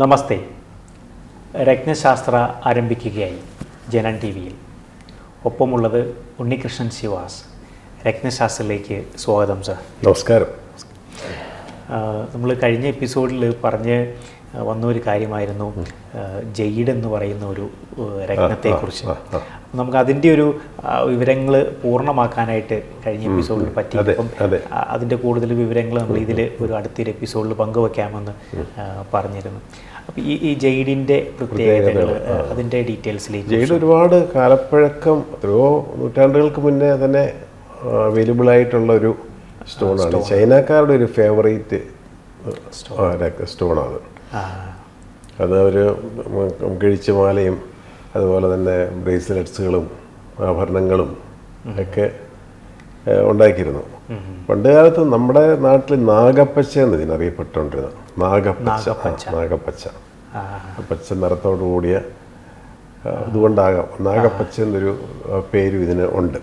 നമസ്തേ. രത്നശാസ്ത്ര ആരംഭിക്കുകയായി Janam T വിയിൽ ഒപ്പമുള്ളത് ഉണ്ണികൃഷ്ണൻ ശിവാസ് രത്നശാസ്ത്രയിലേക്ക് സ്വാഗതം sir. നമസ്കാരം. നമ്മൾ കഴിഞ്ഞ എപ്പിസോഡിൽ പറഞ്ഞ് വന്ന ഒരു കാര്യമായിരുന്നു. ജയ്ഡ് എന്ന് പറയുന്ന ഒരു രത്നത്തെക്കുറിച്ച്. നമുക്ക് അതിന്റെ ഒരു വിവരങ്ങൾ പൂർണമാക്കാനായിട്ട് കഴിഞ്ഞ എപ്പിസോഡിൽ പറ്റി. അപ്പം അതിന്റെ കൂടുതൽ വിവരങ്ങൾ നമ്മൾ ഇതിൽ ഒരു അടുത്തൊരു എപ്പിസോഡിൽ പങ്കുവെക്കാമെന്ന് പറഞ്ഞിരുന്നു. അപ്പോൾ ഈ ഈ ജെയ്ഡിന്റെ പ്രത്യേകതകൾ അതിന്റെ ഡീറ്റെയിൽസിലേക്ക് ജെയ്ഡ് ഒരുപാട് കാലപ്പഴക്കം എത്രയോ നൂറ്റാണ്ടുകൾക്ക് മുന്നേ തന്നെ അവൈലബിൾ ആയിട്ടുള്ള ഒരു സ്റ്റോണാണ്. ചൈനക്കാരുടെ ഒരു ഫേവറേറ്റ് സ്റ്റോണാണ്. അത് ഒരു കിഴിച്ച മാലയും അതുപോലെ തന്നെ ബ്രേസ്ലെറ്റ്സുകളും ആഭരണങ്ങളും ഒക്കെ ഉണ്ടാക്കിയിരുന്നു. പണ്ട് കാലത്ത് നമ്മുടെ നാട്ടിൽ നാഗപ്പച്ച എന്ന് ഇതിനറിയപ്പെട്ടുകൊണ്ടിരുന്നത് നാഗപ്പച്ച. നാഗപ്പച്ച. പച്ച നിറത്തോടു കൂടിയ ആ, ഇതുകൊണ്ടാകാം. നാഗപ്പച്ച എന്നൊരു പേര് ഇതിന് ഉണ്ട്.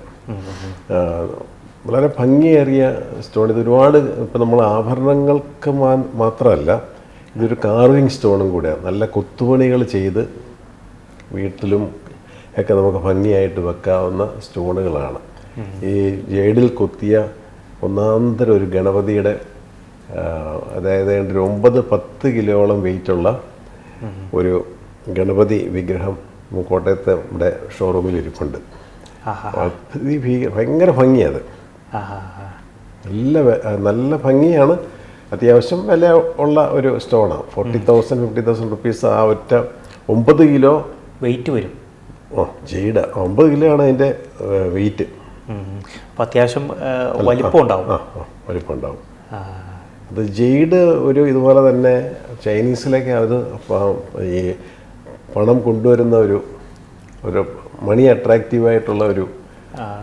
വളരെ ഭംഗിയേറിയ സ്റ്റോൺ. ഇത് ഒരുപാട് ഇപ്പം നമ്മൾ ആഭരണങ്ങൾക്ക് മാത്രമല്ല ഇതൊരു കാർവിങ് സ്റ്റോണും കൂടെയാണ്. നല്ല കൊത്തുപണികൾ ചെയ്ത് വീട്ടിലും ഒക്കെ നമുക്ക് ഭംഗിയായിട്ട് വെക്കാവുന്ന സ്റ്റോണുകളാണ്. ഈ ജേഡിൽ കൊത്തിയ ഒന്നാന്തര ഒരു ഗണപതിയുടെ അതായത് ഒരു ഒമ്പത് പത്ത് കിലോളം വെയിറ്റുള്ള ഒരു ഗണപതി വിഗ്രഹം കോട്ടയത്തെ നമ്മുടെ ഷോറൂമിൽ ഇരിപ്പുണ്ട്. ഭയങ്കര ഭംഗിയത്. നല്ല നല്ല ഭംഗിയാണ്. അത്യാവശ്യം വില ഉള്ള ഒരു സ്റ്റോണാണ് forty thousand fifty thousand rupees ആ ഒറ്റ ഒമ്പത് കിലോ വെയിറ്റ് വരും. ഓ ജെയ്ഡ് ഒമ്പത് കിലോ ആണ് അതിന്റെ വെയിറ്റ്. അപ്പം അത്യാവശ്യം വലിപ്പം ഉണ്ടാവും ആ വലിപ്പം ഉണ്ടാവും അത് ജെയ്ഡ് ഒരു ഇതുപോലെ തന്നെ ചൈനീസിലേക്ക് അത് ഈ പണം കൊണ്ടുവരുന്ന ഒരു ഒരു മണി അട്രാക്റ്റീവായിട്ടുള്ള ഒരു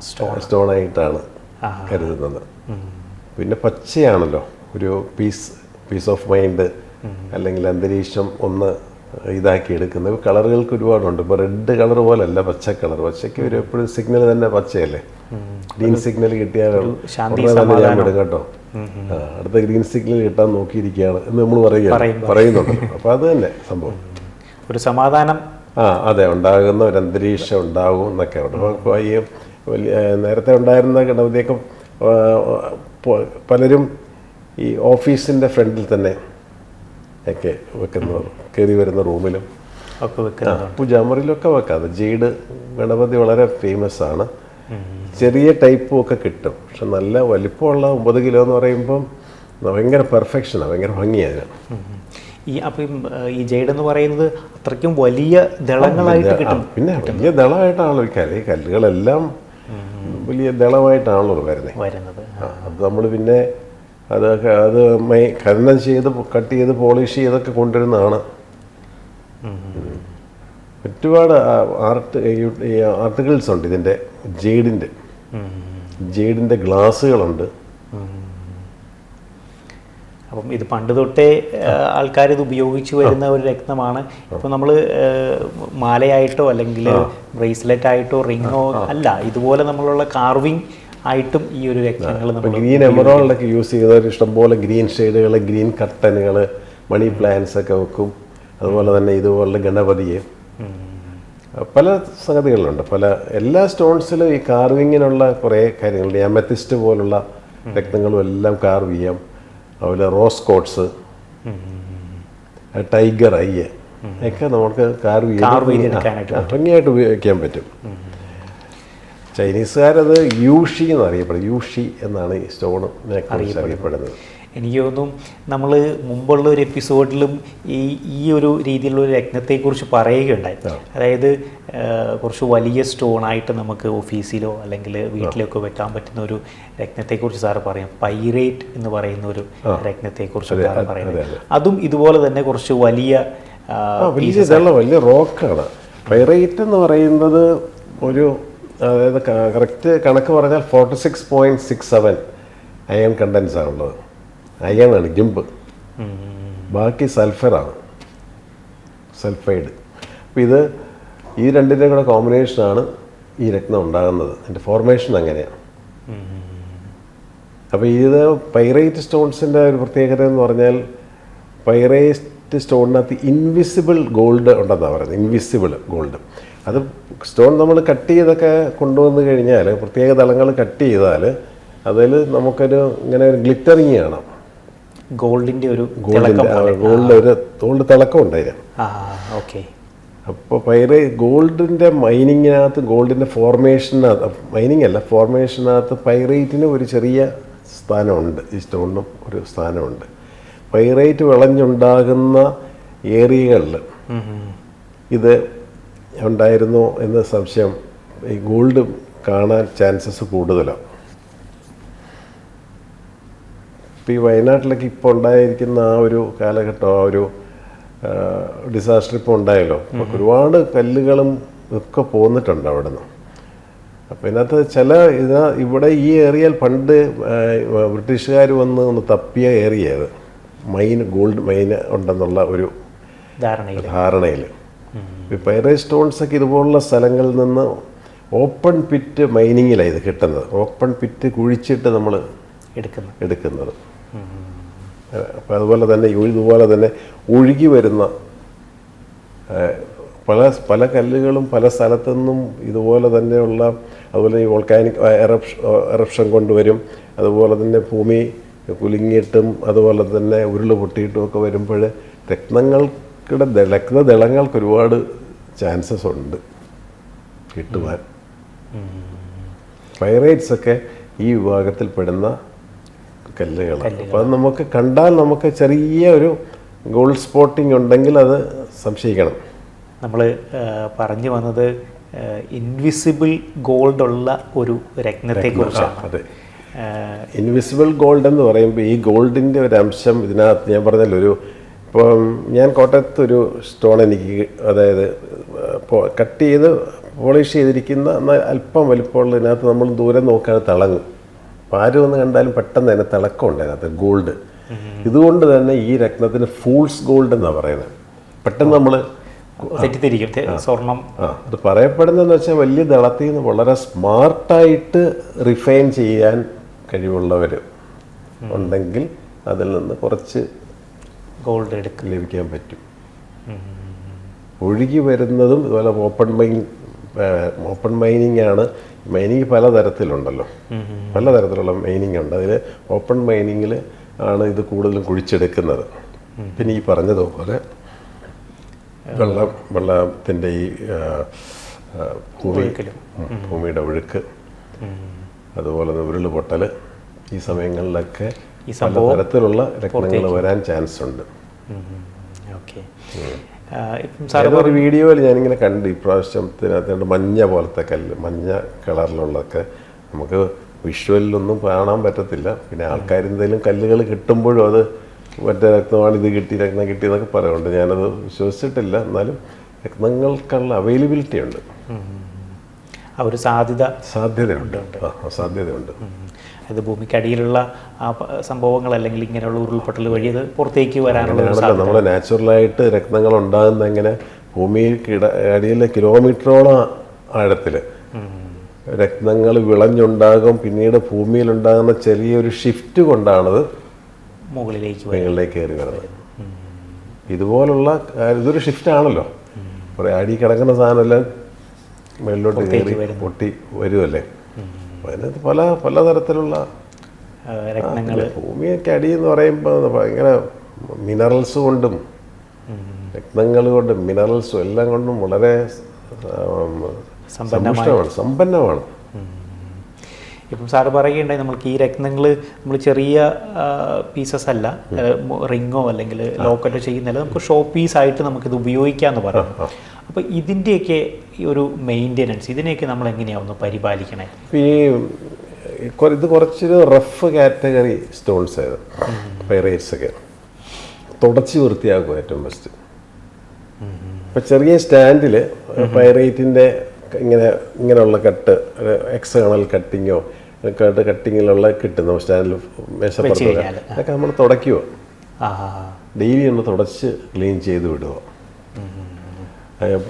സ്റ്റോൺ. സ്റ്റോൺ ആയിട്ടാണ് കരുതുന്നത്. പിന്നെ പച്ചയാണല്ലോ. ഒരു പീസ് പീസ് ഓഫ് മൈൻഡ് അല്ലെങ്കിൽ അന്തരീക്ഷം ഒന്ന് ഇതാക്കി എടുക്കുന്ന കളറുകൾക്ക് ഒരുപാടുണ്ട്. ഇപ്പോൾ റെഡ് കളർ പോലല്ല പച്ച കളർ. പച്ചയ്ക്ക് ഒരു എപ്പോഴും സിഗ്നൽ തന്നെ പച്ചയല്ലേ? ഗ്രീൻ സിഗ്നൽ കിട്ടിയാൽ കേട്ടോ. അടുത്ത ഗ്രീൻ സിഗ്നൽ കിട്ടാൻ നോക്കിയിരിക്കുകയാണ് എന്ന് നമ്മൾ പറയുകയാണ്. പറയുന്നുണ്ട്. അപ്പൊ അത് തന്നെ സംഭവം. ഒരു സമാധാനം. ആ അതെ ഉണ്ടാകുന്ന ഒരു അന്തരീക്ഷം ഉണ്ടാകും എന്നൊക്കെ അപ്പോൾ ഈ വലിയ നേരത്തെ ഉണ്ടായിരുന്ന ഗണപതിയൊക്കെ പലരും ഈ ഓഫീസിന്റെ ഫ്രണ്ടിൽ തന്നെ ഒക്കെ വെക്കുന്ന കയറി വരുന്ന റൂമിലും. ഒക്കെ വെക്കാം പൂജാമുറിയിലൊക്കെ വെക്കാം ജെയ്ഡ് ഗണപതി വളരെ ഫേമസ് ആണ്. ചെറിയ ടൈപ്പും ഒക്കെ കിട്ടും. പക്ഷെ നല്ല വലിപ്പമുള്ള ഒമ്പത് കിലോ എന്ന് പറയുമ്പം ഭയങ്കര പെർഫെക്ഷനാണ് ഭയങ്കര ഭംഗിയാണ്. ഈ അപ്പം ഈ ജെയ്ഡ് എന്ന് പറയുന്നത് അത്രയ്ക്കും വലിയ ദളങ്ങളായിട്ട് കിട്ടും. പിന്നെ വലിയ ദളമായിട്ടാണല്ലോ ഈ കല്ലുകളെല്ലാം വലിയ ദളമായിട്ടാണല്ലോ വരുന്നത്. വരുന്നത് അത് നമ്മൾ പിന്നെ അതൊക്കെ അത് മൈ ഖനനം ചെയ്ത് കട്ട് ചെയ്ത് പോളിഷ് ചെയ്തൊക്കെ കൊണ്ടുവരുന്നതാണ്. ഒരുപാട് ആർട്ട് ആർട്ടിക്കിൾസ് ഉണ്ട് ഇതിന്റെ ജെയ്ഡിന്റെ ഉം. ജെയ്ഡിന്റെ ഗ്ലാസ്സുകളുണ്ട്. അപ്പം ഇത് പണ്ട് തൊട്ടേ ആൾക്കാർ ഇത് ഉപയോഗിച്ചു വരുന്ന ഒരു രക്തമാണ് ഇപ്പം നമ്മൾ മാലയായിട്ടോ അല്ലെങ്കിൽ ബ്രേസ്ലെറ്റ് ആയിട്ടോ റിങ്ങോ അല്ല ഇതുപോലെ നമ്മളുള്ള കാർവിങ് ആയിട്ടും ഈ ഒരു രത്നങ്ങൾ നമ്മൾ ഗ്രീൻ എമറോൾഡൊക്കെ യൂസ് ചെയ്യുന്നവർ ഇഷ്ടംപോലെ ഗ്രീൻ ഷെയ്ഡുകൾ ഗ്രീൻ കർട്ടനുകൾ മണി പ്ലാന്റ്സ് ഒക്കെ വെക്കും. അതുപോലെ തന്നെ ഇതുപോലുള്ള ഗണപതിയെ. പല സംഗതികളുണ്ട്. പല എല്ലാ സ്റ്റോൺസിലും ഈ കാർവിങ്ങിനുള്ള കുറേ കാര്യങ്ങളുണ്ട്. അമെത്തിസ്റ്റ് പോലുള്ള രക്തങ്ങളും എല്ലാം കാർവ് ചെയ്യാം. അതുപോലെ റോസ് കോട്ട്സ് ടൈഗർ ഐ ഒക്കെ നമുക്ക് കാർവ് ചെയ്യാം ഭംഗിയായിട്ട് ഉപയോഗിക്കാൻ പറ്റും. ചൈനീസുകാരത് യൂഷി എന്നറിയപ്പെടും യൂഷി എന്നാണ് ഈ സ്റ്റോൺ അറിയപ്പെടുന്നത്. എനിക്ക് തോന്നും നമ്മൾ മുമ്പുള്ള ഒരു എപ്പിസോഡിലും ഈ ഈ ഒരു രീതിയിലുള്ള ഒരു രത്നത്തെക്കുറിച്ച് പറയുകയുണ്ടായി. അതായത് കുറച്ച് വലിയ സ്റ്റോണായിട്ട് നമുക്ക് ഓഫീസിലോ അല്ലെങ്കിൽ വീട്ടിലൊക്കെ വെക്കാൻ പറ്റുന്ന ഒരു രത്നത്തെക്കുറിച്ച് സാറ് പറയാം. പൈറേറ്റ് എന്ന് പറയുന്ന ഒരു രത്നത്തെക്കുറിച്ച് സാറ് പറയുന്നത്. അതും ഇതുപോലെ തന്നെ കുറച്ച് വലിയ വലിയ വലിയ റോക്കാണ്. പൈറേറ്റ് എന്ന് പറയുന്നത് ഒരു അതായത് കറക്റ്റ് കണക്ക് പറഞ്ഞാൽ forty six point six seven iron contents ആണുള്ളത് അയൺ ആണ് ജിമ്പ്. ബാക്കി സൾഫറാണ് സൾഫൈഡ്. അപ്പോൾ ഇത് ഈ രണ്ടിന്റെ കൂടെ കോമ്പിനേഷനാണ് ഈ രക്തം ഉണ്ടാകുന്നത്. അതിന്റെ ഫോർമേഷൻ അങ്ങനെയാണ് അപ്പോൾ ഇത് പൈറേറ്റ് സ്റ്റോൺസിന്റെ ഒരു പ്രത്യേകത എന്ന് പറഞ്ഞാൽ പൈറൈറ്റ് പൈറേറ്റ് സ്റ്റോണിനകത്ത് ഇൻവിസിബിൾ ഗോൾഡ് ഉണ്ടെന്നാണ് പറയുന്നത്. ഇൻവിസിബിൾ ഗോൾഡ് അത് സ്റ്റോൺ നമ്മൾ കട്ട് ചെയ്തൊക്കെ കൊണ്ടുവന്ന് കഴിഞ്ഞാൽ പ്രത്യേക തലങ്ങൾ കട്ട് ചെയ്താൽ അതിൽ നമുക്കൊരു ഇങ്ങനെ ഒരു ഗ്ലിറ്ററിങ് കാണാം. ഗോൾഡിന്റെ ഒരു ഗോൾഡിന്റെ ഗോൾഡിന്റെ ഒരു ഗോൾഡ് തിളക്കം ഉണ്ടായിരുന്നു. ഓക്കെ. അപ്പോൾ പയറ് ഗോൾഡിന്റെ മൈനിങ്ങിനകത്ത് ഗോൾഡിന്റെ ഫോർമേഷനകത്ത് മൈനിങ് അല്ല ഫോർമേഷനകത്ത് പൈറേറ്റിന് ഒരു ചെറിയ സ്ഥാനമുണ്ട്. ഈ സ്റ്റോണിനും ഒരു സ്ഥാനമുണ്ട്. പൈറേറ്റ് വിളഞ്ഞുണ്ടാകുന്ന ഏരിയകളിൽ ഇത് ഉണ്ടായിരുന്നു എന്ന സംശയം ഈ ഗോൾഡ് കാണാൻ ചാൻസസ് കൂടുതലാണ് ഇപ്പോൾ ഈ വയനാട്ടിലൊക്കെ ഇപ്പോൾ ഉണ്ടായിരിക്കുന്ന ആ ഒരു കാലഘട്ടം ആ ഒരു ഡിസാസ്റ്റർ ഇപ്പോൾ ഉണ്ടായല്ലോ. ഒരുപാട് കല്ലുകളും ഒക്കെ പോന്നിട്ടുണ്ട് അവിടെ നിന്ന് അപ്പോൾ ഇതിനകത്ത് ചില ഇത് ഇവിടെ ഈ ഏരിയയിൽ പണ്ട് ബ്രിട്ടീഷുകാർ വന്ന് ഒന്ന് തപ്പിയ ഏരിയ മൈൻ ഗോൾഡ് മൈൻ ഉണ്ടെന്നുള്ള ഒരു ധാരണയിൽ പൈറേ സ്റ്റോൺസ് ഒക്കെ ഇതുപോലുള്ള സ്ഥലങ്ങളിൽ നിന്ന് ഓപ്പൺ പിറ്റ് മൈനിങ്ങിലാണ് ഇത് കിട്ടുന്നത്. ഓപ്പൺ പിറ്റ് കുഴിച്ചിട്ട് നമ്മൾ എടുക്കുന്നു എടുക്കുന്നത്. അപ്പോൾ അതുപോലെ തന്നെ ഇതുപോലെ തന്നെ ഒഴുകി വരുന്ന പല പല കല്ലുകളും പല സ്ഥലത്തു നിന്നും ഇതുപോലെ തന്നെയുള്ള അതുപോലെ ഈ വോൾക്കാനിക് എറപ്ഷൻ എറപ്ഷൻ കൊണ്ടുവരും. അതുപോലെ തന്നെ ഭൂമി കുലുങ്ങിയിട്ടും അതുപോലെ തന്നെ ഉരുൾ പൊട്ടിയിട്ടും ഒക്കെ വരുമ്പോൾ രത്നങ്ങൾക്കിടെ രക്തദളങ്ങൾക്ക് ഒരുപാട് ചാൻസസ് ഉണ്ട് കിട്ടുവാൻ. പൈറേറ്റ്സൊക്കെ ഈ വിഭാഗത്തിൽപ്പെടുന്ന കല്ലുകളാണ്. അപ്പോൾ അത് നമുക്ക് കണ്ടാൽ നമുക്ക് ചെറിയ ഒരു ഗോൾഡ് സ്പോട്ടിംഗ് ഉണ്ടെങ്കിൽ അത് സംശയിക്കണം. നമ്മൾ പറഞ്ഞു വന്നത് ഇൻവിസിബിൾ ഗോൾഡ് ഉള്ള ഒരു രത്നത്തെ കുറിച്ചാണ് അതെ. ഇൻവിസിബിൾ ഗോൾഡ് എന്ന് പറയുമ്പോൾ ഈ ഗോൾഡിന്റെ ഒരു അംശം ഇതിനകത്ത് ഞാൻ പറഞ്ഞല്ലോ ഒരു ഇപ്പം ഞാൻ കോട്ടയത്ത് ഒരു സ്റ്റോൺ എനിക്ക് അതായത് കട്ട് ചെയ്ത് പോളിഷ് ചെയ്തിരിക്കുന്ന എന്നാൽ അല്പം വലിപ്പമുള്ള ഇതിനകത്ത് നമ്മൾ ദൂരെ നോക്കാതെ തിളങ്ങും. അപ്പോൾ ആര് വന്ന് കണ്ടാലും പെട്ടെന്ന് തന്നെ തിളക്കമുണ്ട് അതിനകത്ത് ഗോൾഡ് ഇതുകൊണ്ട് തന്നെ ഈ രത്നത്തിന് ഫൂൾസ് ഗോൾഡ് എന്നാണ് പറയുന്നത്. പെട്ടെന്ന് നമ്മൾ തെറ്റിദ്ധരിക്കും. സ്വർണം. ആ അത് പറയപ്പെടുന്നതെന്ന് വെച്ചാൽ വലിയ ദളത്തിൽ നിന്ന് വളരെ സ്മാർട്ടായിട്ട് റിഫൈൻ ചെയ്യാൻ കഴിവുള്ളവർ ഉണ്ടെങ്കിൽ അതിൽ നിന്ന് കുറച്ച് ഗോൾഡ് എടുക്കും. ലഭിക്കാൻ പറ്റും. ഒഴുകി വരുന്നതും ഇതുപോലെ ഓപ്പൺ മൈൻ ഓപ്പൺ മൈനിങ് ആണ്. മൈനിങ് പലതരത്തിലുണ്ടല്ലോ. പലതരത്തിലുള്ള മൈനിങ് ഉണ്ട്. അതിൽ ഓപ്പൺ മൈനിങ്ങിൽ ആണ് ഇത് കൂടുതലും കുഴിച്ചെടുക്കുന്നത്. പിന്നെ ഈ പറഞ്ഞതുപോലെ വെള്ളം വെള്ളത്തിന്റെ ഈ ഭൂമി ഭൂമിയുടെ ഒഴുക്ക് അതുപോലെ തന്നെ ഉരുൾ പൊട്ടൽ ഈ സമയങ്ങളിലൊക്കെ ഈ പല തരത്തിലുള്ള രത്നങ്ങൾ വരാൻ ചാൻസ് ഉണ്ട് ഓക്കെ. ഇപ്പം സാർ ഏതോ ഒരു വീഡിയോയിൽ ഞാനിങ്ങനെ കണ്ടു ഇപ്രാവശ്യത്തിനകത്ത് മഞ്ഞ പോലത്തെ കല്ല് മഞ്ഞ കളറിലുള്ളതൊക്കെ നമുക്ക് വിഷ്വലിലൊന്നും കാണാൻ പറ്റത്തില്ല. പിന്നെ ആൾക്കാർ എന്തെങ്കിലും കല്ലുകൾ കിട്ടുമ്പോഴും അത് മറ്റേ രക്തമാണ് ഇത് കിട്ടി രക്തം കിട്ടി എന്നൊക്കെ പറയുന്നുണ്ട്. ഞാനത് വിശ്വസിച്ചിട്ടില്ല. എന്നാലും രക്തങ്ങൾക്കുള്ള അവൈലബിലിറ്റി ഉണ്ട്. ആ ഒരു സാധ്യത സാധ്യതയുണ്ട്. സാധ്യതയുണ്ട്. അത് ഭൂമിക്കടിയിലുള്ള ആ സംഭവങ്ങൾ അല്ലെങ്കിൽ ഇങ്ങനെയുള്ള ഉരുൾപൊട്ടൽ വഴി അത് പുറത്തേക്ക് വരാനുള്ള നമ്മൾ നാച്ചുറലായിട്ട് രക്തങ്ങൾ ഉണ്ടാകുന്ന എങ്ങനെ ഭൂമിയിൽ അടിയിലെ കിലോമീറ്ററോളം ആഴത്തിൽ രക്തങ്ങൾ വിളഞ്ഞുണ്ടാകും. പിന്നീട് ഭൂമിയിലുണ്ടാകുന്ന ചെറിയൊരു ഷിഫ്റ്റ് കൊണ്ടാണത് മുകളിലേക്ക് മുകളിലേക്ക് കയറി വരുന്നത്. ഇതുപോലുള്ള ഇതൊരു ഷിഫ്റ്റ് ആണല്ലോ. കുറേ അടി കിടക്കുന്ന സാധനമെല്ലാം മുകളിലോട്ട് കയറി പൊട്ടി വരുമല്ലേ അപ്പോൾ അതിനകത്ത് പല പലതരത്തിലുള്ള രത്നങ്ങൾ ഭൂമിയൊക്കെ അടി എന്ന് പറയുമ്പോൾ ഭയങ്കര മിനറൽസ് കൊണ്ടും രത്നങ്ങൾ കൊണ്ടും മിനറൽസും എല്ലാം കൊണ്ടും വളരെ സമ്പന്നമാണ് സമ്പന്നമാണ്. ഇപ്പം സാറ് പറയുകയുണ്ടായി നമ്മൾക്ക് ഈ രത്നങ്ങൾ നമ്മൾ ചെറിയ പീസസ് അല്ല റിങ്ങോ അല്ലെങ്കിൽ ലോക്കറ്റോ ചെയ്യുന്നില്ല നമുക്ക് ഷോ പീസ് ആയിട്ട് നമുക്കിത് ഉപയോഗിക്കാമെന്ന് പറയാം. അപ്പോൾ ഇതിന്റെയൊക്കെ ഒരു മെയിന്റെനൻസ് ഇതിനെയൊക്കെ നമ്മൾ എങ്ങനെയാണ് ഒന്ന് പരിപാലിക്കണേ? ഈ ഇത് കുറച്ചൊരു റഫ് കാറ്റഗറി സ്റ്റോൺസ് ആയിരുന്നു. പൈറേറ്റ്സ് ഒക്കെ. തുടച്ച് വൃത്തിയാക്കും ഏറ്റവും ബെസ്റ്റ് ഇപ്പം ചെറിയ സ്റ്റാൻഡിൽ പൈറേറ്റിന്റെ ഇങ്ങനെ ഇങ്ങനെയുള്ള കട്ട് എക്സേണൽ കട്ടിങ്ങോ കട്ട് കട്ടിങ്ങിലുള്ള കിട്ടുന്ന സ്റ്റാൻഡിൽ മേശപ്പുറത്ത് അതൊക്കെ നമ്മൾ തുടയ്ക്കുമോ ആ ഡെയിലി ഒന്ന് തുടച്ച് ക്ലീൻ ചെയ്ത് വിടുക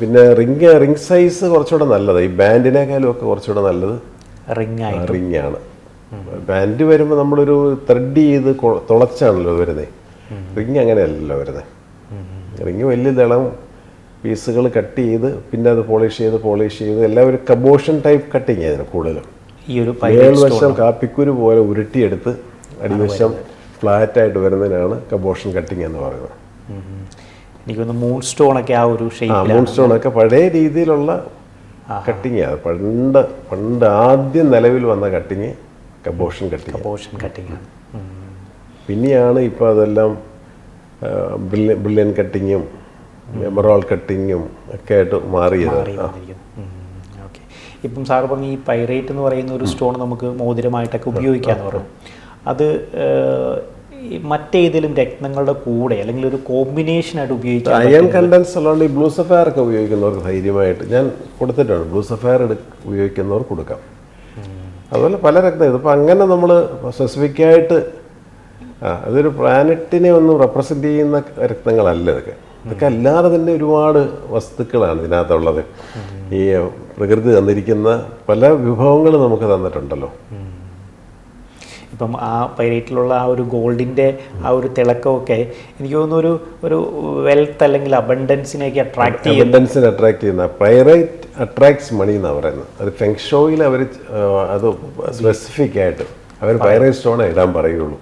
പിന്നെ റിങ് റിങ് സൈസ് കുറച്ചുകൂടെ നല്ലത്. ഈ ബാൻഡിനേക്കാളും ഒക്കെ കുറച്ചുകൂടെ നല്ലത്? റിങ് റിങ് ആണ്. ബാൻഡ് വരുമ്പോൾ നമ്മളൊരു ത്രെഡ് ചെയ്ത് തുളച്ചാണല്ലോ വരുന്നത് റിങ് അങ്ങനെയല്ലല്ലോ വരുന്നത് റിങ് വലിയ ദളം പീസുകൾ കട്ട് ചെയ്ത് പിന്നെ അത് പോളിഷ് ചെയ്ത് പോളിഷ് ചെയ്ത് എല്ലാം ഒരു കബോഷൻ ടൈപ്പ് കട്ടിങ് ആയിരുന്നു കൂടുതലും. ഈ ഒരു മേൽവശം കാപ്പിക്കുരു പോലെ ഉരുട്ടിയെടുത്ത് അടിവശം ഫ്ലാറ്റ് ആയിട്ട് വരുന്നതിനാണ് കബോഷൻ കട്ടിങ് എന്ന് പറയുന്നത്. എനിക്കൊന്ന് മൂൺ സ്റ്റോൺ ഒക്കെ ആ ഒരു ആ ഷേപ്പിലാണ് മൂൺ സ്റ്റോൺ ഒക്കെ പഴയ രീതിയിലുള്ള കട്ടിങ് ആണ് പണ്ട് പണ്ട് ആദ്യം നിലവിൽ വന്ന cutting cabochon cutting cabochon cutting. പിന്നെയാണ് ഇപ്പോൾ അതെല്ലാം ബ്രില്യൻ കട്ടിങ്ങും എമറോൾ കട്ടിങ്ങും ഒക്കെ ആയിട്ട് മാറിയത്. ഇപ്പം സാറ് പറഞ്ഞ ഈ പൈറേറ്റ് എന്ന് പറയുന്ന ഒരു സ്റ്റോൺ നമുക്ക് മോതിരമായിട്ടൊക്കെ ഉപയോഗിക്കാന്ന് പറഞ്ഞു. അത് മറ്റേതെങ്കിലും രത്നങ്ങളുടെ കൂടെ അല്ലെങ്കിൽ ഒരു കോമ്പിനേഷൻ ആയിട്ട് ഉപയോഗിക്കാം അയൺ കണ്ടൻസ് ഉള്ളതുകൊണ്ട് ഈ ബ്ലൂ സഫയർ ഒക്കെ ഉപയോഗിക്കുന്നവർക്ക് ധൈര്യമായിട്ട് ഞാൻ കൊടുത്തിട്ടുണ്ട്. ബ്ലൂ സഫയർ ഉപയോഗിക്കുന്നവർ കൊടുക്കാം. അതുപോലെ പല രക്തം ഇതിപ്പോൾ അങ്ങനെ നമ്മൾ സ്പെസിഫിക് ആയിട്ട് ആ അതൊരു പ്ലാനറ്റിനെ ഒന്നും റെപ്രസെന്റ് ചെയ്യുന്ന രക്തങ്ങളല്ല ഇതൊക്കെ. ഇതൊക്കെ അല്ലാതെ തന്നെ ഒരുപാട് വസ്തുക്കളാണ് ഇതിനകത്തുള്ളത്. ഈ പ്രകൃതി തന്നിരിക്കുന്ന പല വിഭവങ്ങളും നമുക്ക് തന്നിട്ടുണ്ടല്ലോ. ഇപ്പം ആ പൈറേറ്റിലുള്ള ആ ഒരു ഗോൾഡിന്റെ ആ ഒരു തിളക്കമൊക്കെ എനിക്ക് തോന്നുന്നു ഒരു ഒരു വെൽത്ത് അല്ലെങ്കിൽ അബണ്ടൻസിനെയൊക്കെ അട്രാക്ട് ചെയ്യും അബണ്ടൻസിനെ അട്രാക്ട് ചെയ്യുന്ന പൈറേറ്റ് അട്രാക്ട്സ് മണി എന്നാണ് പറയുന്നത്. അത് ഫെങ്ഷോയിൽ അവർ അത് സ്പെസിഫിക് ആയിട്ട് അവർ പൈറേറ്റ് സ്റ്റോണേ ഇടാൻ പറയുള്ളൂ.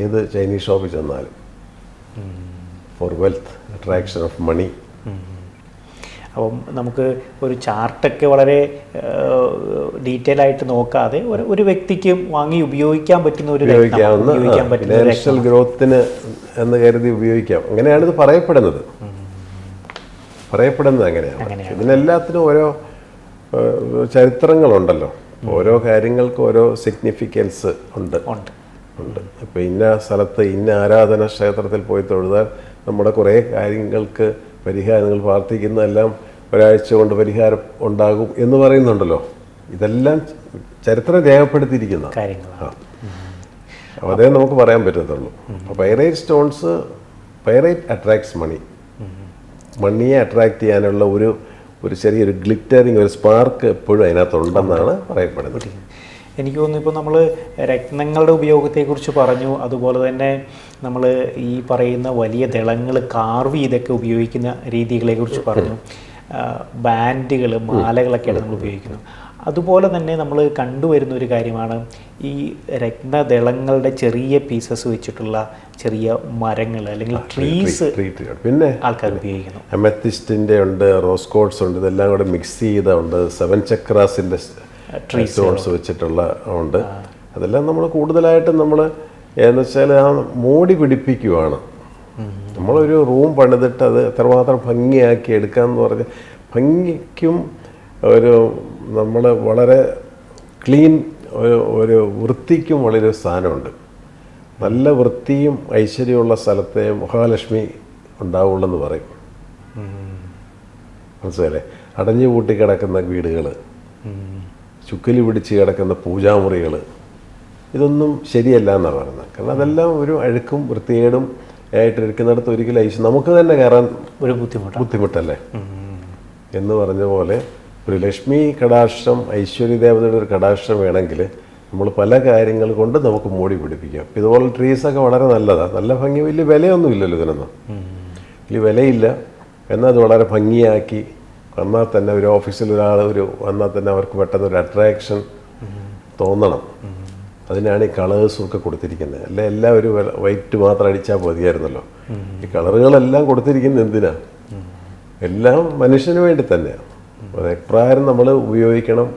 ഏത് ചൈനീസ് ഷോപ്പിൽ ചെന്നാലും. For wealth attraction of money അപ്പം നമുക്ക് ഒരു ചാർട്ടൊക്കെ വളരെ ഡീറ്റെയിൽ ആയിട്ട് നോക്കാതെ ഒരു ഒരു വ്യക്തിക്ക് വാങ്ങി ഉപയോഗിക്കാൻ പറ്റുന്ന ഒരു ഫിനാൻഷ്യൽ ഗ്രോത്തിന് എന്ന് കരുതി ഉപയോഗിക്കാം. അങ്ങനെയാണ് ഇത് പറയപ്പെടുന്നത്. പറയപ്പെടുന്നത് അങ്ങനെയാണ്. ഇതിനെല്ലാത്തിനും ഓരോ ചരിത്രങ്ങളുണ്ടല്ലോ. ഓരോ കാര്യങ്ങൾക്കും ഓരോ സിഗ്നിഫിക്കൻസ് ഉണ്ട്. ഉണ്ട്. ഇപ്പം ഇന്ന സ്ഥലത്ത് ഇന്ന ആരാധന ക്ഷേത്രത്തിൽ പോയി തൊഴുതാൽ നമ്മുടെ കുറേ കാര്യങ്ങൾക്ക് പരിഹാരങ്ങൾ പ്രാർത്ഥിക്കുന്നതെല്ലാം ഒരാഴ്ച കൊണ്ട് പരിഹാരം ഉണ്ടാകും എന്ന് പറയുന്നുണ്ടല്ലോ. ഇതെല്ലാം ചരിത്രം രേഖപ്പെടുത്തിയിരിക്കുന്ന കാര്യങ്ങളാണ്. അപ്പോൾ അതേ നമുക്ക് പറയാൻ പറ്റത്തുള്ളൂ. അപ്പോൾ pyrite stones pyrite attracts money മണിയെ attract ചെയ്യാനുള്ള ഒരു ഒരു ചെറിയൊരു ഗ്ലിറ്ററിങ് ഒരു സ്പാർക്ക് എപ്പോഴും അതിനകത്തുണ്ടെന്നാണ് പറയപ്പെടുന്നത്. എനിക്ക് തോന്നുന്നു ഇപ്പോൾ നമ്മൾ രത്നങ്ങളുടെ ഉപയോഗത്തെക്കുറിച്ച് പറഞ്ഞു അതുപോലെ തന്നെ നമ്മൾ ഈ പറയുന്ന വലിയ ദളങ്ങൾ കാർവ് ചെയ്തൊക്കെ ഉപയോഗിക്കുന്ന രീതികളെ രീതികളെക്കുറിച്ച് പറഞ്ഞു. ബാൻഡുകൾ മാലകളൊക്കെയാണ് നമ്മൾ ഉപയോഗിക്കുന്നത്. അതുപോലെ തന്നെ നമ്മൾ കണ്ടുവരുന്ന ഒരു കാര്യമാണ് ഈ രത്നദളങ്ങളുടെ ചെറിയ പീസസ് വെച്ചിട്ടുള്ള ചെറിയ മരങ്ങൾ അല്ലെങ്കിൽ ട്രീസ് ട്രീ ട്രീ പിന്നെ ആൾക്കാർ ഉപയോഗിക്കുന്നു. അമത്തിസ്റ്റിന്റെ ഉണ്ട് റോസ് കോഡ്സ് ഉണ്ട് ഇതെല്ലാം കൂടെ മിക്സ് ചെയ്ത ഉണ്ട് സെവൻ ചക്രാസിന്റെ സ്റ്റോൺസ് വെച്ചിട്ടുള്ള ഉണ്ട്. അതെല്ലാം നമ്മൾ കൂടുതലായിട്ട് നമ്മൾ എന്ന് വെച്ചാൽ ആ മോടി പിടിപ്പിക്കുവാണ്. നമ്മളൊരു റൂം പണിതിട്ട് അത് എത്രമാത്രം ഭംഗിയാക്കി എടുക്കാമെന്ന് പറഞ്ഞ് ഭംഗിക്കും ഒരു നമ്മൾ വളരെ ക്ലീൻ ഒരു വൃത്തിക്കും വളരെ സ്ഥാനമുണ്ട്. നല്ല വൃത്തിയും ഐശ്വര്യമുള്ള സ്ഥലത്തെ മഹാലക്ഷ്മി ഉണ്ടാവുള്ളൂ എന്ന് പറയും. മനസ്സിലല്ലേ അടഞ്ഞു പൂട്ടി കിടക്കുന്ന വീടുകൾ ചുക്കലി പിടിച്ച് കിടക്കുന്ന പൂജാമുറികൾ ഇതൊന്നും ശരിയല്ല എന്നാണ് പറയുന്നത്. കാരണം അതെല്ലാം ഒരു അഴുക്കും വൃത്തികേടും ആയിട്ടിരിക്കുന്നിടത്ത് ഒരിക്കലും ഐശ്വര്യം നമുക്ക് തന്നെ കയറാൻ ഒരു ബുദ്ധിമുട്ട്. ബുദ്ധിമുട്ടല്ലേ? എന്ന് പറഞ്ഞ പോലെ ഒരു ലക്ഷ്മി കടാക്ഷം ഐശ്വര്യ ദേവതയുടെ ഒരു കടാക്ഷം വേണമെങ്കിൽ നമ്മൾ പല കാര്യങ്ങൾ കൊണ്ട് നമുക്ക് മൂടി പിടിപ്പിക്കാം. ഇതുപോലെ ട്രീസൊക്കെ വളരെ നല്ലതാണ് നല്ല ഭംഗി വലിയ വിലയൊന്നും ഇല്ലല്ലോ ഇതിനൊന്നും. വലിയ വിലയില്ല. എന്നാൽ അത് വളരെ ഭംഗിയാക്കി വന്നാൽ തന്നെ ഒരു ഓഫീസിൽ ഒരാൾ ഒരു വന്നാൽ തന്നെ അവർക്ക് പെട്ടെന്ന് ഒരു അട്രാക്ഷൻ തോന്നണം. അതിനാണ് ഈ കളേഴ്സും ഒക്കെ കൊടുത്തിരിക്കുന്നത്. അല്ല? എല്ലാം ഒരു വൈറ്റ് മാത്രം അടിച്ചാൽ മതിയായിരുന്നല്ലോ. ഈ കളറുകളെല്ലാം കൊടുത്തിരിക്കുന്നത് എന്തിനാ? എല്ലാം മനുഷ്യന് വേണ്ടി തന്നെയാണ് എപ്രകാരം നമ്മൾ ഉപയോഗിക്കണം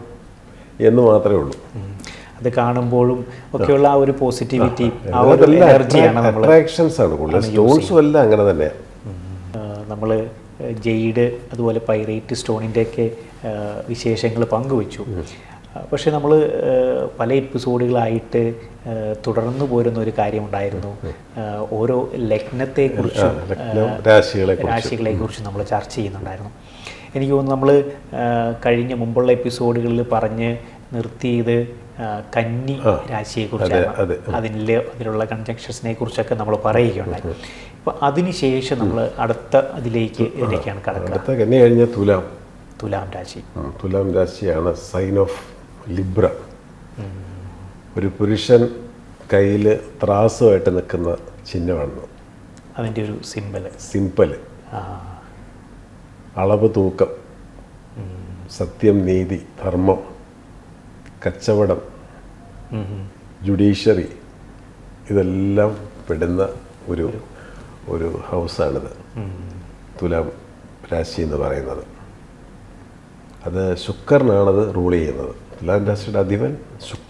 എന്ന് മാത്രമേ ഉള്ളൂ. അത് കാണുമ്പോഴും ഒക്കെയുള്ള ആ ഒരു പോസിറ്റിവിറ്റി ആ ഒരു എനർജിയാണ് നമ്മൾ അട്രാക്ഷൻസ് ആണ് സ്റ്റോൺസ് സ്റ്റോൺസും എല്ലാം അങ്ങനെ തന്നെയാണ് നമ്മൾ ജെയ്ഡ് അതുപോലെ പൈറേറ്റ് സ്റ്റോണിന്റെയൊക്കെ വിശേഷങ്ങൾ പങ്കുവച്ചു. പക്ഷെ നമ്മൾ പല എപ്പിസോഡുകളായിട്ട് തുടർന്നു പോരുന്ന ഒരു കാര്യമുണ്ടായിരുന്നു. ഓരോ ലഗ്നത്തെക്കുറിച്ചും രാശികളെക്കുറിച്ചും രാശികളെ രാശികളെ കുറിച്ച് നമ്മൾ ചർച്ച ചെയ്യുന്നുണ്ടായിരുന്നു. എനിക്ക് തോന്നുന്നു നമ്മൾ കഴിഞ്ഞ മുമ്പുള്ള എപ്പിസോഡുകളിൽ പറഞ്ഞ് നിർത്തിയത് കന്നി രാശിയെക്കുറിച്ചാണ്. അതെ. അതിൽ അതിലുള്ള കൺജക്ഷൻസിനെ കുറിച്ചൊക്കെ നമ്മൾ പറയുകയുണ്ടായി അപ്പോൾ അതിനുശേഷം നമ്മൾ അടുത്ത അതിലേക്ക് ഇതിലേക്കാണ് കടക്കുന്നത് കന്നി കഴിഞ്ഞ തുലാം. തുലാം രാശി. തുലാം രാശിയാണ് സൈൻ ഓഫ് ലിബ്ര. ഒരു പുരുഷൻ കയ്യിൽ ത്രാസുമായിട്ട് നിൽക്കുന്ന ചിഹ്നമാണ് അതിന്റെ ഒരു സിമ്പിൾ ആ. അളവ് തൂക്കം. സത്യം നീതി ധർമ്മം കച്ചവടം. ജുഡീഷ്യറി ഇതെല്ലാം പെടുന്ന ഒരു ഒരു ഹൗസാണിത്. തുലാം രാശി എന്ന് പറയുന്നത്. അത് ശുക്രനാണത് റൂൾ ചെയ്യുന്നത്. രാശിയുടെ അധിപൻ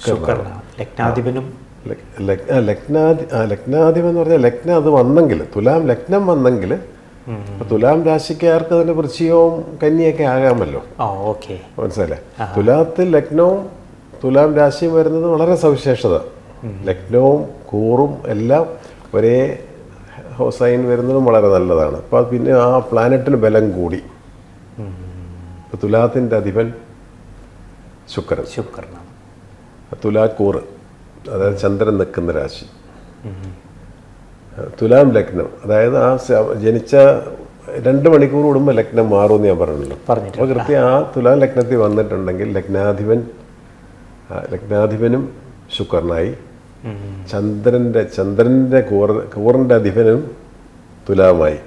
ശുക്രനാണ് ലഗ്നാധിപനും ലഗ്- ലഗ്- ലഗ്നാധി ലഗ്നാധിപൻ എന്ന് പറഞ്ഞാൽ ലഗ്ന അത് വന്നെങ്കിൽ തുലാം ലഗ്നം വന്നെങ്കിൽ തുലാം രാശിക്കാർക്ക് അതിന്റെ വൃശ്ചികവും കന്നിയൊക്കെ ആകാമല്ലോ? മനസ്സിലല്ലേ തുലാത്തിൽ ലഗ്നവും തുലാം രാശിയും വരുന്നത് വളരെ സവിശേഷത. ലഗ്നവും കൂറും എല്ലാം ഒരേ സൈൻ വരുന്നതും വളരെ നല്ലതാണ്. അപ്പോൾ പിന്നെ ആ പ്ലാനറ്റിന് ബലം കൂടി. ഇപ്പൊ തുലാത്തിന്റെ അധിപൻ ശുക്രൻ. ശുക്രനാണ് തുലാക്കൂറ് അതായത് ചന്ദ്രൻ നിൽക്കുന്ന രാശി. തുലാം ലഗ്നം അതായത് ആ ജനിച്ച രണ്ട് മണിക്കൂർ കൂടുമ്പോൾ ലഗ്നം മാറും എന്ന് ഞാൻ പറഞ്ഞല്ലോ. അപ്പോൾ കൃത്യം ആ തുലാം ലഗ്നത്തിൽ വന്നിട്ടുണ്ടെങ്കിൽ ലഗ്നാധിപൻ ലഗ്നാധിപനും ശുക്രനായി. ചന്ദ്രന്റെ ചന്ദ്രന്റെ കൂർ കൂറിന്റെ അധിപനും തുലാമായി.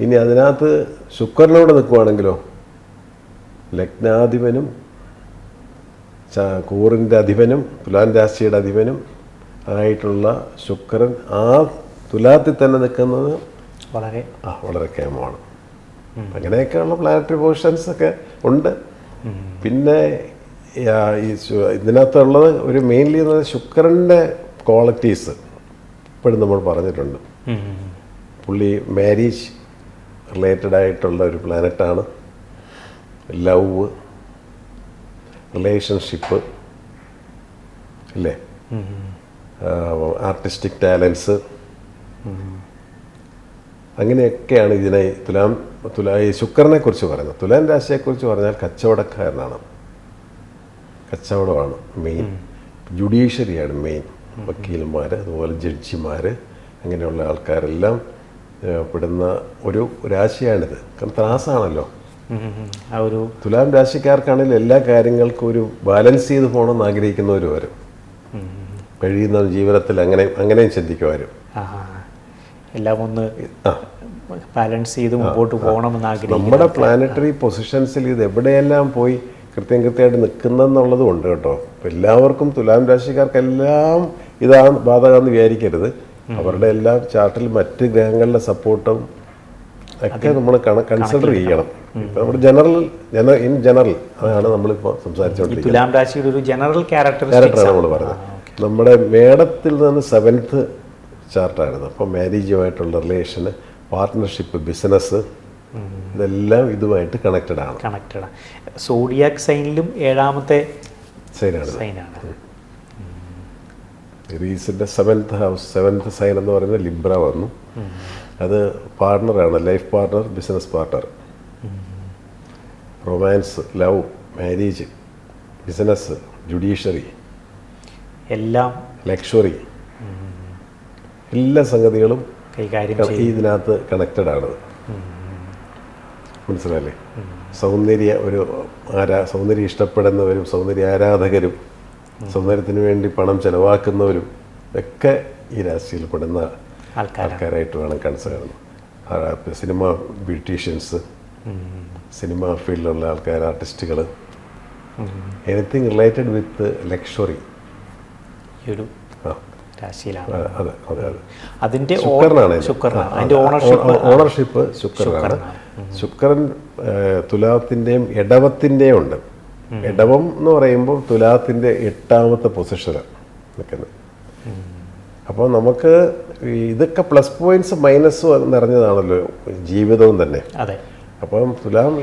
ഇനി അതിനകത്ത് ശുക്രനോട് നിൽക്കുവാണെങ്കിലോ ലഗ്നാധിപനും കൂറിന്റെ അധിപനും തുലാൻ രാശിയുടെ അധിപനും ആയിട്ടുള്ള ശുക്രൻ ആ തുലാത്തിൽ തന്നെ നിൽക്കുന്നത് വളരെ ആ വളരെ കേമമാണ്. അങ്ങനെയൊക്കെയുള്ള പ്ലാനറ്ററി പൊസിഷൻസ് ഒക്കെ ഉണ്ട്. പിന്നെ ഈ ഇതിനകത്തുള്ളത് ഒരു മെയിൻലി ശുക്രന്റെ ക്വാളിറ്റീസ് ഇപ്പോഴും നമ്മൾ പറഞ്ഞിട്ടുണ്ട്. പുള്ളി മാരേജ് റിലേറ്റഡ് ആയിട്ടുള്ള ഒരു പ്ലാനറ്റാണ് ലവ് റിലേഷൻഷിപ്പ് അല്ലേ. ആർട്ടിസ്റ്റിക് ടാലൻസ് അങ്ങനെയൊക്കെയാണ് ഇതിനെ തുലാം തുലാ ഈ ശുക്രനെ കുറിച്ച് പറയുന്നത്. തുലാൻ രാശിയെക്കുറിച്ച് പറഞ്ഞാൽ കച്ചവടക്കാരനാണ്. കച്ചവടമാണ് മെയിൻ ജുഡീഷ്യറിയാണ് മെയിൻ വക്കീലന്മാർ അതുപോലെ ജഡ്ജിമാർ അങ്ങനെയുള്ള ആൾക്കാരെല്ലാം പെടുന്ന ഒരു രാശിയാണിത്. കാരണം ത്രാസാണല്ലോ. ആ ഒരു തുലാം രാശിക്കാർക്കാണെങ്കിൽ എല്ലാ കാര്യങ്ങൾക്കും ഒരു ബാലൻസ് ചെയ്ത് പോകണമെന്ന് ആഗ്രഹിക്കുന്നവർ വരും കഴിയുന്ന ജീവിതത്തിൽ അങ്ങനെ അങ്ങനെയും ആ. എല്ലാം ഒന്ന് ബാലൻസ് ചെയ്ത് മുമ്പോട്ട് പോകണമെന്ന് ആഗ്രഹിക്കുന്നു. നമ്മുടെ പ്ലാനറ്ററി പൊസിഷൻസിൽ ഇത് എവിടെയെല്ലാം പോയി കൃത്യം കൃത്യമായിട്ട് നിൽക്കുന്നെന്നുള്ളതും ഉണ്ട് കേട്ടോ. അപ്പം എല്ലാവർക്കും തുലാം രാശിക്കാർക്കെല്ലാം ഇതാണ് ബാധകമെന്ന് വിചാരിക്കരുത്. അവരുടെ എല്ലാം ചാർട്ടിൽ മറ്റ് ഗ്രഹങ്ങളുടെ സപ്പോർട്ടും ഒക്കെ നമ്മൾ കൺസിഡർ ചെയ്യണം. ഇപ്പൊ നമ്മുടെ ജനറൽ ജന ഇൻ ജനറൽ അതാണ് നമ്മളിപ്പോൾ സംസാരിച്ചുകൊണ്ടിരിക്കുന്നത് തുലാം രാശിയുടെ ഒരു ജനറൽ ക്യാരക്ടറാണ് നമ്മൾ പറഞ്ഞത് നമ്മുടെ മേടത്തിൽ നിന്ന് സെവൻത്ത് ചാർട്ടായിരുന്നു അപ്പോൾ മാരേജുമായിട്ടുള്ള റിലേഷന് പാർട്ട്ണർഷിപ്പ് ബിസിനസ് ഇതെല്ലാം ഇതുമായിട്ട് കണക്റ്റഡ് ആണ്. കണക്റ്റഡ് സോഡിയാക് സൈനിലും ഏഴാമത്തെ സൈനാണ് സൈനാണ് റീസിന്റെ സെവൻത്ത് ഹൗസ് സെവൻത്ത് സൈൻ എന്ന് പറയുന്നത് ലിബ്ര വന്നു. അത് പാർട്ണറാണ് life partner business partner. Romance love marriage business judiciary എല്ലാം ലക്ഷറി എല്ലാ സംഗതികളും ഇതിനകത്ത് കണക്റ്റഡ് ആണ് മനസ്സിലല്ലേ സൗന്ദര്യ ഒരു ആരാ സൗന്ദര്യം ഇഷ്ടപ്പെടുന്നവരും സൗന്ദര്യ ആരാധകരും സൗന്ദര്യത്തിന് വേണ്ടി പണം ചെലവാക്കുന്നവരും ഒക്കെ ഈ രാശിയിൽ പെടുന്ന ആൾക്കാരാണ്. ആൾക്കാരായിട്ട് വേണം കൺസേൺ സിനിമ ബ്യൂട്ടീഷ്യൻസ് സിനിമ ഫീൽഡിലുള്ള ആൾക്കാർ ആർട്ടിസ്റ്റുകൾ എനിത്തിങ് റിലേറ്റഡ് വിത്ത് ലക്ഷറി അതിന്റെ ഓണർഷിപ്പ് ശുക്രനാണ് ശുക്രൻ തുലാത്തിന്റെയും ഇടവത്തിന്റെയും ഉണ്ട്. ഇടവം എന്ന് പറയുമ്പോൾ തുലാത്തിന്റെ എട്ടാമത്തെ പൊസിഷനാണ് നിൽക്കുന്നത്. അപ്പോൾ നമുക്ക് ഇതൊക്കെ പ്ലസ് പോയിന്റ്സ് മൈനസും നിറഞ്ഞതാണല്ലോ ജീവിതവും തന്നെ. അതെ. അപ്പം തുലാം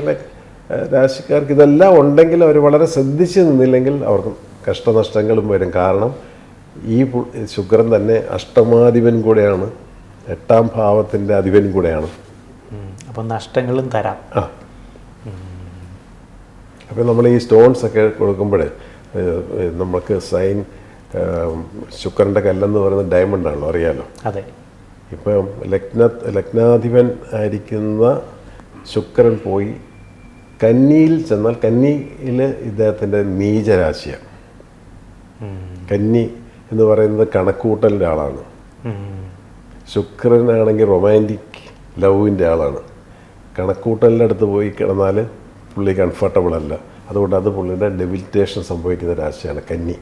രാശിക്കാർക്ക് ഇതെല്ലാം ഉണ്ടെങ്കിൽ അവർ വളരെ ശ്രദ്ധിച്ച് നിന്നില്ലെങ്കിൽ അവർക്ക് കഷ്ടനഷ്ടങ്ങളും വരും. കാരണം ഈ ശുക്രൻ തന്നെ അഷ്ടമാധിപൻ കൂടെയാണ്. എട്ടാം ഭാവത്തിന്റെ അധിപൻ കൂടെയാണ്. അപ്പം നഷ്ടങ്ങളും തരാം. ആ. അപ്പം നമ്മൾ ഈ സ്റ്റോൺസ് ഒക്കെ കൊടുക്കുമ്പോൾ നമുക്ക് സൈൻ ശുക്രന്റെ കല്ലെന്ന് പറയുന്നത് ഡയമണ്ട് ആണല്ലോ അറിയാലോ? അതെ. ഇപ്പം ലഗ്ന ലഗ്നാധിപൻ ആയിരിക്കുന്ന ശുക്രൻ പോയി കന്നിയിൽ ചെന്നാൽ കന്നിയിൽ ഇദ്ദേഹത്തിന്റെ നീചരാശിയാണ് കന്നി എന്ന് പറയുന്നത് കണക്കൂട്ടലിന്റെ ആളാണ്. ശുക്രനാണെങ്കിൽ റൊമാന്റിക് ലവിന്റെ ആളാണ്. കണക്കൂട്ടലിന്റെ അടുത്ത് പോയി കിടന്നാൽ പുള്ളി കംഫർട്ടബിൾ അല്ല. അതുകൊണ്ട് അത് പുള്ളിയുടെ ഡെബിലിറ്റേഷൻ സംഭവിക്കുന്ന രാശിയാണ് കന്നി.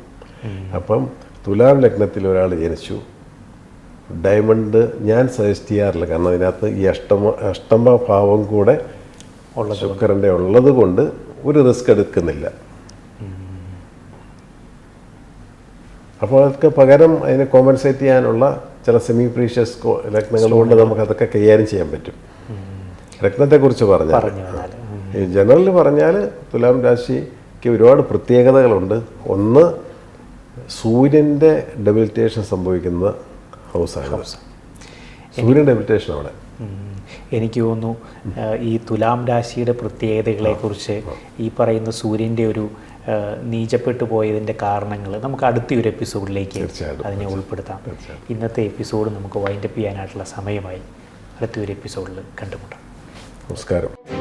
അപ്പം തുലാം ലഗ്നത്തിൽ ഒരാൾ ജനിച്ചു. ഡയമണ്ട് ഞാൻ സജസ്റ്റ് ചെയ്യാറില്ല. കാരണം അതിനകത്ത് ഈ അഷ്ടമ അഷ്ടമ ഭാവം കൂടെ ഉള്ള ശുക്രന്റെ ഉള്ളത് കൊണ്ട് ഒരു റിസ്ക് എടുക്കുന്നില്ല. അപ്പോൾ അതൊക്കെ പകരം അതിനെ കോമ്പൻസേറ്റ് ചെയ്യാനുള്ള ചില സെമി പ്രീഷ്യസ് ലഗ്നങ്ങൾ കൊണ്ട് നമുക്ക് അതൊക്കെ കൈകാര്യം ചെയ്യാൻ പറ്റും. ലഗ്നത്തെക്കുറിച്ച് പറഞ്ഞാൽ. ജനറൽ പറഞ്ഞാൽ തുലാം രാശിക്ക് ഒരുപാട് പ്രത്യേകതകളുണ്ട്. ഒന്ന് സൂര്യന്റെ ഡെബിലിറ്റേഷൻ സംഭവിക്കുന്ന ഹൗസാണ് സൂര്യൻ ഡെബിലിറ്റേഷൻ അവിടെ. എനിക്ക് തോന്നുന്നു ഈ തുലാം രാശിയുടെ പ്രത്യേകതകളെക്കുറിച്ച് ഈ പറയുന്ന സൂര്യന്റെ ഒരു നീചപ്പെട്ടു പോയതിന്റെ കാരണങ്ങൾ നമുക്ക് അടുത്ത ഒരു എപ്പിസോഡിലേക്ക് അതിനെ ഉൾപ്പെടുത്താം. ഇന്നത്തെ എപ്പിസോഡ് നമുക്ക് വൈൻഡപ്പ് ചെയ്യാനായിട്ടുള്ള സമയമായി അടുത്ത ഒരു എപ്പിസോഡിൽ കണ്ടുമുട്ടാം. നമസ്കാരം.